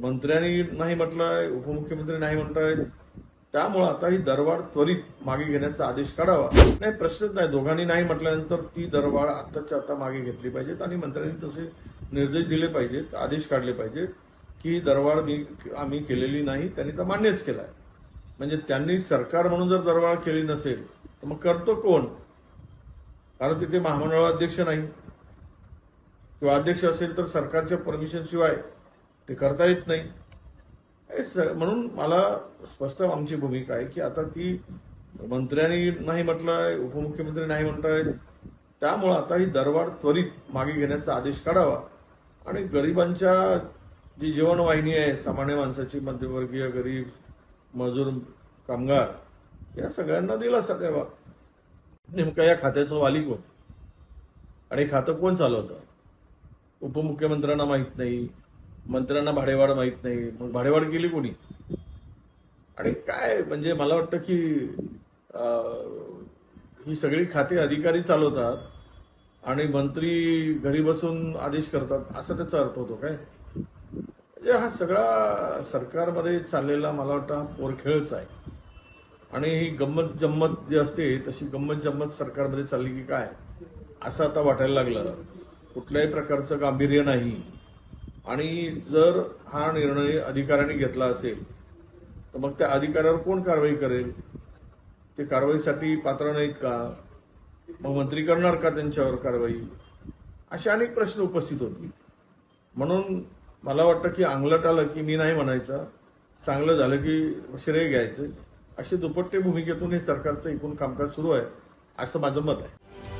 मंत्र्यांनी नाही म्हटलंय उपमुख्यमंत्री नाही म्हणताय त्यामुळं आता ही दरवाढ त्वरित मागे घेण्याचा आदेश काढावा. नाही प्रश्नच नाही. दोघांनी नाही म्हटल्यानंतर ती दरवाढ आत्ताच्या आता मागे घेतली पाहिजेत आणि मंत्र्यांनी तसे निर्देश दिले पाहिजेत आदेश काढले पाहिजेत की ही दरवाढ मी आम्ही केलेली नाही त्यांनी तर मान्यच केलाय. म्हणजे त्यांनी सरकार म्हणून जर दरवाढ केली नसेल तर मग करतो कोण? कारण तिथे महामंडळ अध्यक्ष नाही. किंवा अध्यक्ष असेल तर सरकारच्या परमिशन शिवाय ते करता येत नाही. म्हणून मला स्पष्ट आमची भूमिका आहे की आता ती मंत्र्यांनी नाही म्हटलंय उपमुख्यमंत्री नाही म्हणताय त्यामुळं आता ही दरवाढ त्वरित मागे घेण्याचा आदेश काढावा. आणि गरिबांच्या जी जीवनवाहिनी आहे सामान्य माणसाची मध्यमवर्गीय गरीब मजूर कामगार या सगळ्यांना दिलासा द्यावा नेमका या खात्याचं वाली कोण? आणि खातं कोण चालवतं? उपमुख्यमंत्र्यांना माहीत नाही. मंत्र्यांना भाडेवाढ माहीत नाही. मग भाडेवाढ केली कोणी? आणि काय? म्हणजे मला वाटतं की ही सगळी खाते अधिकारी चालवतात आणि मंत्री घरी बसून आदेश करतात असा त्याचा अर्थ होतो काय? म्हणजे हा सगळा सरकारमध्ये चाललेला मला वाटतं हा पोरखेळच आहे. आणि ही गंमत जम्मत जी असते तशी गंमत जम्मत सरकारमध्ये चालली की काय? असं आता वाटायला लागलं. कुठल्याही प्रकारचं गांभीर्य नाही. आणि जर हा निर्णय अधिकाऱ्याने घेतला असेल तर मग त्या अधिकाऱ्यावर कोण कारवाई करेल? ते कारवाईसाठी पात्र नाहीत का? मग मंत्री करणार का त्यांच्यावर कारवाई? असे अनेक प्रश्न उपस्थित होतील म्हणून मला वाटतं की अंगलट आलं की मी नाही म्हणायचं. चांगलं झालं की श्रेय घ्यायचं. अशी दुपट्टे भूमिकेतून हे सरकारचं एकूण कामकाज सुरू आहे असं माझं मत आहे.